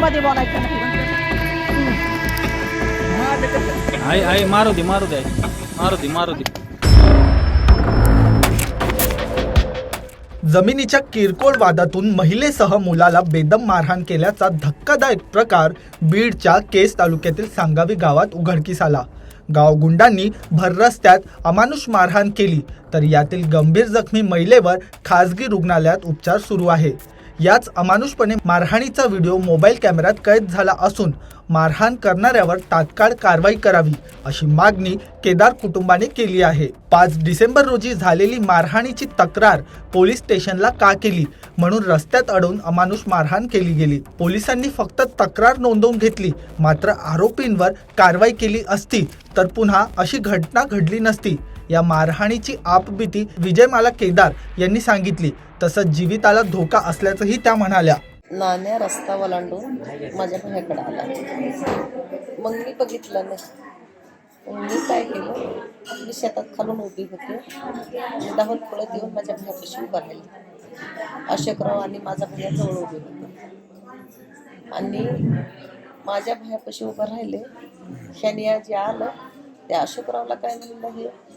मध्ये बोलायचं नाही. आई आई मारू दे मारू दे. मारू दे मारू दे. जमिनीच्या किरकोळ वादातून महिलेसह मुलाला बेदम मारहाण केल्याचा धक्कादायक प्रकार बीडच्या केस तालुक्यातील सांगावी गावात उघडकीस आला. गाव गुंडांनी भर रस्त्यात अमानुष मारहाण केली तर यातील गंभीर जखमी महिलेवर खासगी रुग्णालयात उपचार सुरू आहे. याच अमानुषपणे मारहाणीचा व्हिडिओ मोबाईल कॅमेऱ्यात कैद झाला असून मारहाण करणाऱ्यावर तात्काळ कारवाई करावी अशी मागणी केदार कुटुंबाने केली आहे. पाच डिसेंबर रोजी झालेली मारहाणीची तक्रार पोलीस स्टेशनला का केली? म्हणून रस्त्यात अडवून अमानुष मारहाण केली गेली. पोलिसांनी फक्त तक्रार नोंदवून घेतली मात्र आरोपींवर कारवाई केली असती तर पुन्हा अशी घटना घडली नसती. या मारहाणीची आपबीती विजयमाला केदार यांनी सांगितली. तसंच जीविताला धोका असल्याचंही त्या म्हणाल्या. नाण्या रस्ता ओलांडून माझ्या भायाकडे आला. मग मी बघितलं नाही. मग मी काय केलं? मी शेतात खालून उभी होते. मी फुलं देऊन येऊन माझ्या भायापाशी उभा राहिली. अशोकराव आणि माझा भैया जवळ उभे होते. आणि माझ्या भायापाशी उभं राहिले. ह्याने जे आलं त्या अशोकरावला काय म्हणलं हे?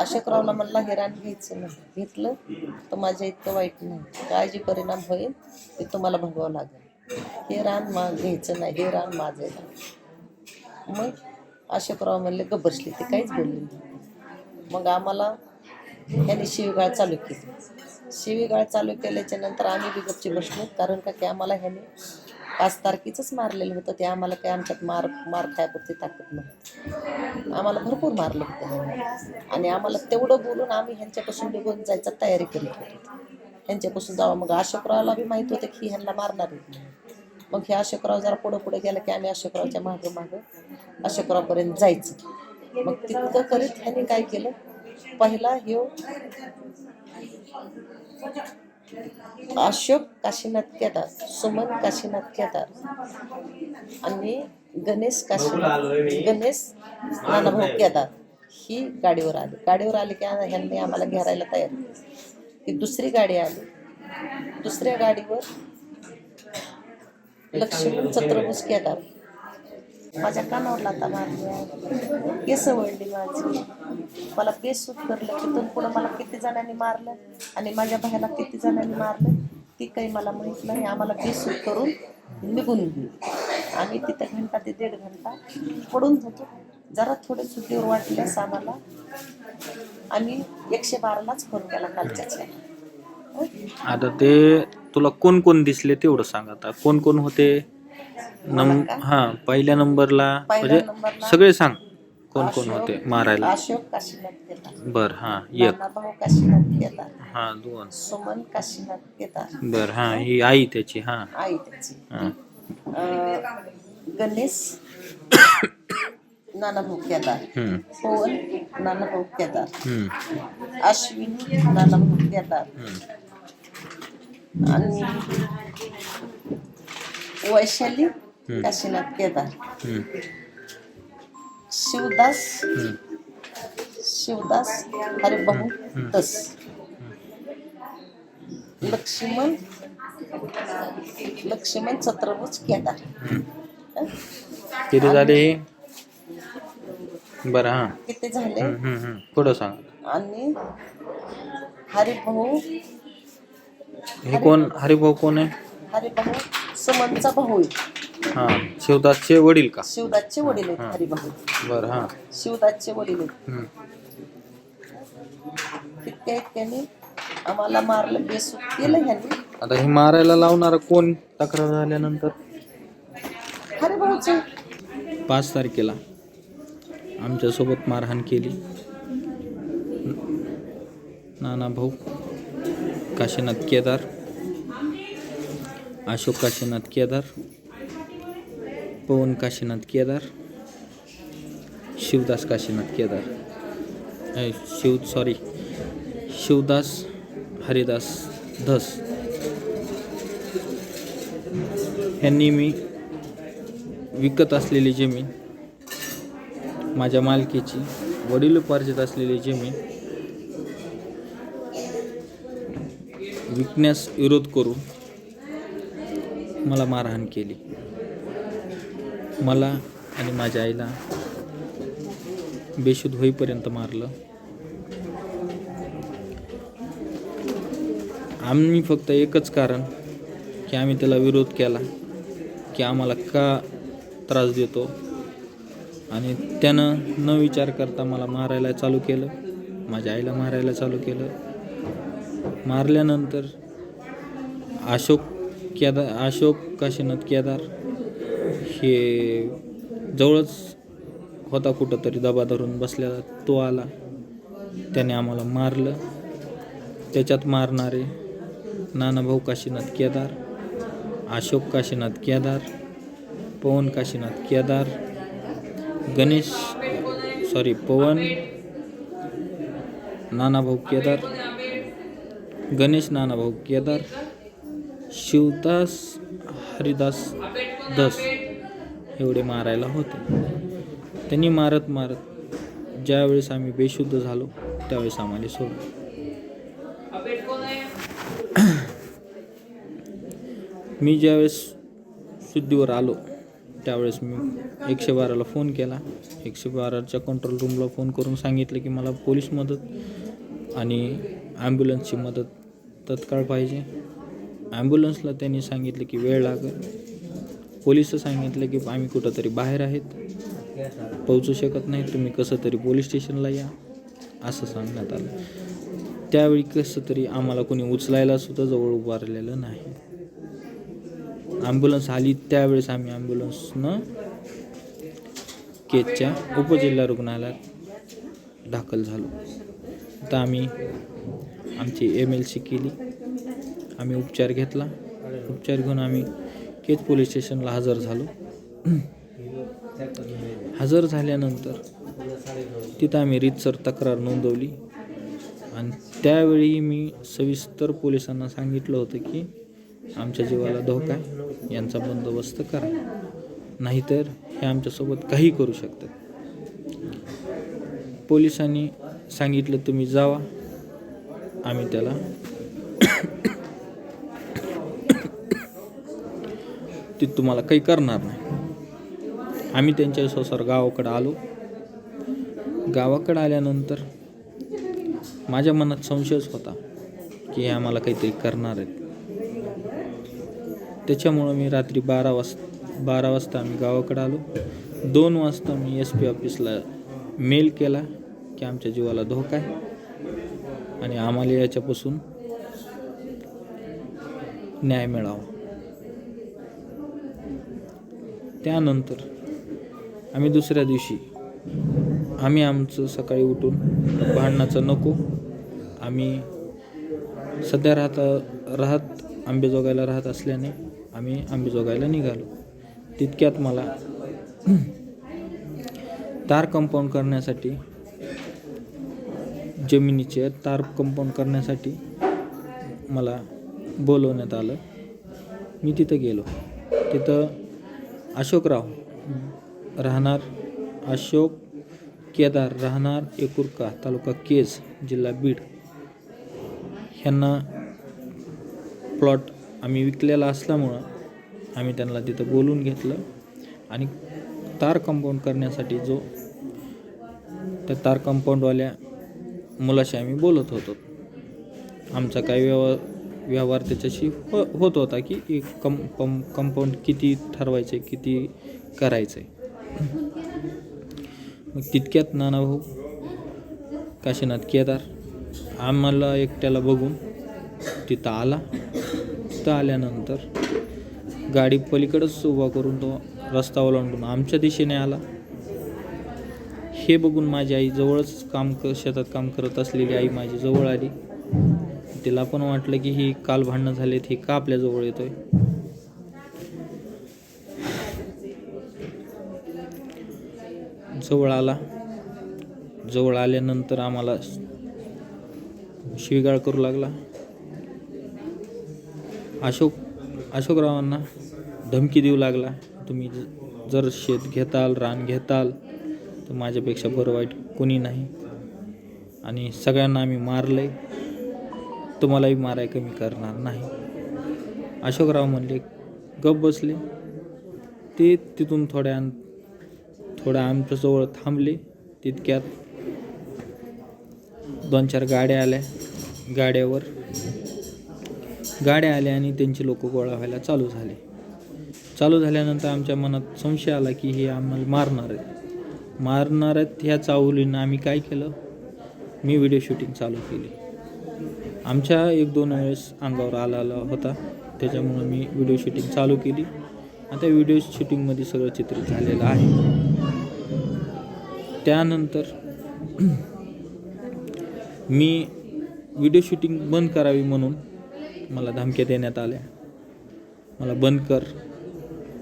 अशोकरावला म्हणला हे रान घ्यायचं नाही. घेतलं तर माझ्या इतकं वाईट नाही. काय जे परिणाम होईल ते तुम्हाला भोगावं लागेल. हे रान मा घ्यायचं नाही. हे रान माझं आहे. मग अशोकराव म्हणले ग ते काहीच बोलले नाही. मग आम्हाला ह्याने शिवीगाळ चालू केली. शिवीगाळ चालू केल्याच्यानंतर आम्ही बी गपची बसलो कारण का की आम्हाला ह्याने पाच तारखेचंच मारलेलं होतं. ते आम्हाला काय आमच्यात मार मार खायपुरती ताकद नव्हती. आम्हाला भरपूर मारलं होतं आणि आम्हाला तेवढं बोलून आम्ही ह्यांच्यापासून निघून जायचा तयारी करीत होतो. ह्यांच्यापासून जावं. मग अशोकरावला बी माहीत होतं की ह्यांना मारणार आहेत मग हे अशोकराव जरा पुढं पुढे गेलं की आम्ही अशोकरावच्या मागं मागं अशोकरावपर्यंत जायचं. मग तितकं करीत ह्यांनी काय केलं? पहिला ह्यो अशोक काशीनाथ केदार सुमन काशीनाथ केदार आणि गणेश काशीनाथ गणेश नानाभाऊ केदार ही गाडीवर आली गाडीवर आली की ह्यांनी आम्हाला घेरायला तयार केलं. की दुसरी गाडी आली दुसऱ्या गाडीवर लक्ष्मण छत्रभूष केदार माझ्या कानावर लाता मारल्या केस वळली माझी. मला केस सूट करलं तिथून पुढं मला किती जणांनी मारलं आणि माझ्या भायला किती जणांनी मारलं ती काही मला माहीत नाही. आम्हाला केस सूट करून निघून गेली. आम्ही तिथं घंटा ते दीड घंटा पडून होतो जरा थोडे सुटीवर वाटल्यास आम्हाला आम्ही एकशे बारालाच फोन केला कालच्याच आता ते तुला कोण कोण दिसले तेवढं सांग आता. कोण कोण होते? नम? हा पहिल्या नंबरला पहिल्या म्हणजे नंबरला सगळे सांग कोण कोण अशोक- होते मारायला. अशोक काशीनाथ केदार. बर हा एक. नानाभाऊ काशीनाथ केदार. हा दोन. सुमन काशीनाथ केदार. बर हा ही आई त्याची हा. आई त्याची. हा. अं, गणेश नानाभाऊ केदार. हम्म, पवन नानाभाऊ केदार. हम्म, अश्विनी नानाभाऊ केदार. हम्म. आणि वैशाली काशीनाथ केदार. शिवदास. शिवदास हरिभाऊ दस. लक्ष्मण लक्ष्मण छत्रभूज केदार? किती झाले बरं हा. किती झाले? हम्म, हम्म, हम्म. पुढं सांग. आणि हरिभाऊ. हे कोण? हरिभाऊ कोण आहे? हरिभाऊ सुमनचा भाऊ आहे. हा शिवदासचे वडील का? शिवदासचे वडील हा. आहेत हरिभाऊ बर हा. शिवदासचे वडील आहेत. हम्म. इतक्याने आम्हाला मारलं बेसूट केलं ह्यांनी. आता हे मारायला लावणार कोण तक्रार झाल्यानंतर? हरिभाऊचे पाच तारखेला आमच्यासोबत मारहाण केली. नाना भाऊ काशीनाथ केदार अशोक काशीनाथ केदार पवन काशीनाथ केदार शिवदास काशीनाथ केदार. शिव सॉरी शिवदास हरिदास धस. यांनी मी विकत असलेली जमीन माझ्या मालकीची वडिलोपार्जित असलेली जमीन विकण्यास विरोध करून मला मारहाण केली. मला आणि माझ्या आईला बेशुद्ध होईपर्यंत मारलं. आम्ही फक्त एकच कारण की आम्ही त्याला विरोध केला की आम्हाला का त्रास देतो. आणि त्यानं न विचार करता मला मारायला चालू केलं. माझ्या आईला मारायला चालू केलं. मारल्यानंतर अशोक केदार अशोक काशीनाथ केदार हे जवळच होता कुठंतरी दबा धरून बसलेला तो आला. त्याने आम्हाला मारलं. त्याच्यात मारणारे नानाभाऊ काशीनाथ केदार अशोक काशीनाथ केदार पवन काशीनाथ केदार गणेश सॉरी पवन नानाभाऊ केदार गणेश नानाभाऊ केदार शिवदास हरिदास दस एवढे मारायला होते. त्यांनी मारत मारत ज्यावेळेस आम्ही बेशुद्ध झालो त्यावेळेस आम्हाला सोडलं. मी ज्यावेळेस शुद्धीवर आलो त्यावेळेस मी एकशे बाराला फोन केला. एकशे बाराच्या कंट्रोल रूमला फोन करून सांगितलं की मला पोलीस मदत आणि ॲम्ब्युलन्सची मदत तत्काळ पाहिजे. ॲम्ब्युलन्सला त्यांनी सांगितलं की वेळ लागेल. पोलिसं सांगितलं की आम्ही कुठंतरी बाहेर आहेत. पोहोचू शकत नाही. तुम्ही कसं तरी पोलीस स्टेशनला या असं सांगण्यात आलं. त्यावेळी कसं तरी आम्हाला कोणी उचलायला सुद्धा जवळ उभारलेलं नाही. ॲम्ब्युलन्स आली त्यावेळेस आम्ही ॲम्ब्युलन्सनं केजच्या उपजिल्हा रुग्णालयात दाखल झालो. तर आम्ही आमची एम एल सी केली. आम्ही उपचार घेतला. उपचार घेऊन आम्ही केज पोलीस स्टेशनला हजर झालो. हजर झाल्यानंतर तिथं आम्ही रीतसर तक्रार नोंदवली. आणि त्यावेळी मी सविस्तर पोलिसांना सांगितलं होतं की आमच्या जीवाला धोका आहे यांचा बंदोबस्त करा. नाहीतर हे आमच्यासोबत काही करू शकतात. पोलिसांनी सांगितलं तुम्ही जावा. आम्ही त्याला ते तुम्हाला काही करणार नाही. आम्ही त्यांच्या संसार गावाकडं आलो. गावाकडं आल्यानंतर माझ्या मनात संशयच होता की हे आम्हाला काहीतरी करणार आहेत. त्याच्यामुळं मी रात्री बारा वाज बारा वाजता आम्ही गावाकडे आलो. दोन वाजता मी एस पी ऑफिसला मेल केला की आमच्या जीवाला धोका आहे आणि आम्हाला याच्यापासून न्याय मिळावा. त्यानंतर आम्ही दुसऱ्या दिवशी आम्ही आमचं सकाळी उठून भांडणाचं नको आम्ही सध्या राहता राहत आंबेजोगायला राहत असल्याने आम्ही आंबेजोगायला निघालो. तितक्यात मला तार कंपाऊंड करण्यासाठी जमिनीचे तार कंपाऊंड करण्यासाठी मला बोलवण्यात आलं. मी तिथं गेलो. तिथं अशोकराव. राहणार अशोक केदार राहणार एकुरका तालुका केज जिल्हा बीड. ह्यांना प्लॉट आम्ही विकलेला असल्यामुळं आम्ही त्यांना तिथं बोलून घेतलं आणि तार कंपाऊंड करण्यासाठी जो त्या तार कंपाऊंडवाल्या मुलाशी आम्ही बोलत होतो. आमचा काही व्यवहार व्यवहार त्याच्याशी हो होत होता की एक कम कम कंपाऊंड किती ठरवायचं आहे किती करायचं आहे मग तितक्यात नानाभाऊ काशीनाथ केदार आम्हाला एकट्याला बघून तिथं आला. तिथं आल्यानंतर गाडी पलीकडंच उभा करून तो रस्ता ओलांडून आमच्या दिशेने आला. हे बघून माझी आई जवळच काम क शेतात काम करत असलेली आई माझी जवळ आली. तिला पण वाटलं की ही काल भांडणं झालीत ही का आपल्याजवळ येतोय? जवळ आला. जवळ आल्यानंतर आम्हाला शिवीगाळ करू लागला. अशोक अशोकरावांना धमकी देऊ लागला. तुम्ही ज- जर शेत घेताल रान घेताल तर माझ्यापेक्षा बरं वाईट कोणी नाही. आणि सगळ्यांना आम्ही मारलंय. तुम्हालाही माराय कमी करणार नाही. अशोकराव म्हणले गप बसले. ते तिथून थोड्या अं- थोड्या आमच्याजवळ थांबले. तितक्यात दोन चार गाड्या आल्या. गाड्यावर गाड्या आल्या आणि त्यांचे लोक गोळा व्हायला चालू झाले. चालू झाल्यानंतर आमच्या मनात संशय आला की हे आम्हाला मारणार आहेत. मारणार आहेत ह्या चावलीनं आम्ही काय केलं? मी व्हिडिओ शूटिंग चालू केली. आमच्या एक दोन वेळेस अंगावर आला आला होता. त्याच्यामुळं मी व्हिडिओ शूटिंग चालू केली. आता व्हिडिओ शूटिंगमध्ये सगळं चित्रित झालेलं आहे. त्यानंतर मी व्हिडिओ शूटिंग बंद करावी म्हणून मला धमक्या देण्यात आल्या. मला बंद कर.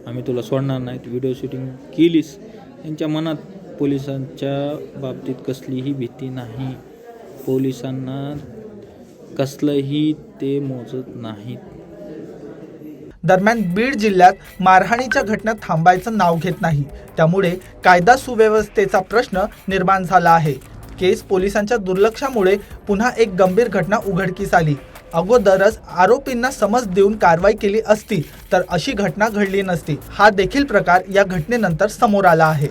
आम्ही तुला सोडणार नाहीत. व्हिडिओ शूटिंग केलीस. त्यांच्या मनात पोलिसांच्या बाबतीत कसलीही भीती नाही. पोलिसांना कसलंही ते मोजत नाहीत. दरम्यान बीड जिल्ह्यात मारहाणीच्या घटना थांबायचं नाव घेत नाही. त्यामुळे कायदा सुव्यवस्थेचा प्रश्न निर्माण झाला आहे. केस पोलिसांच्या दुर्लक्षामुळे पुन्हा एक गंभीर घटना उघडकीस आली. अगोदरच आरोपींना समज देऊन कारवाई केली असती तर अशी घटना घडली नसती. हा देखील प्रकार या घटनेनंतर समोर आला आहे.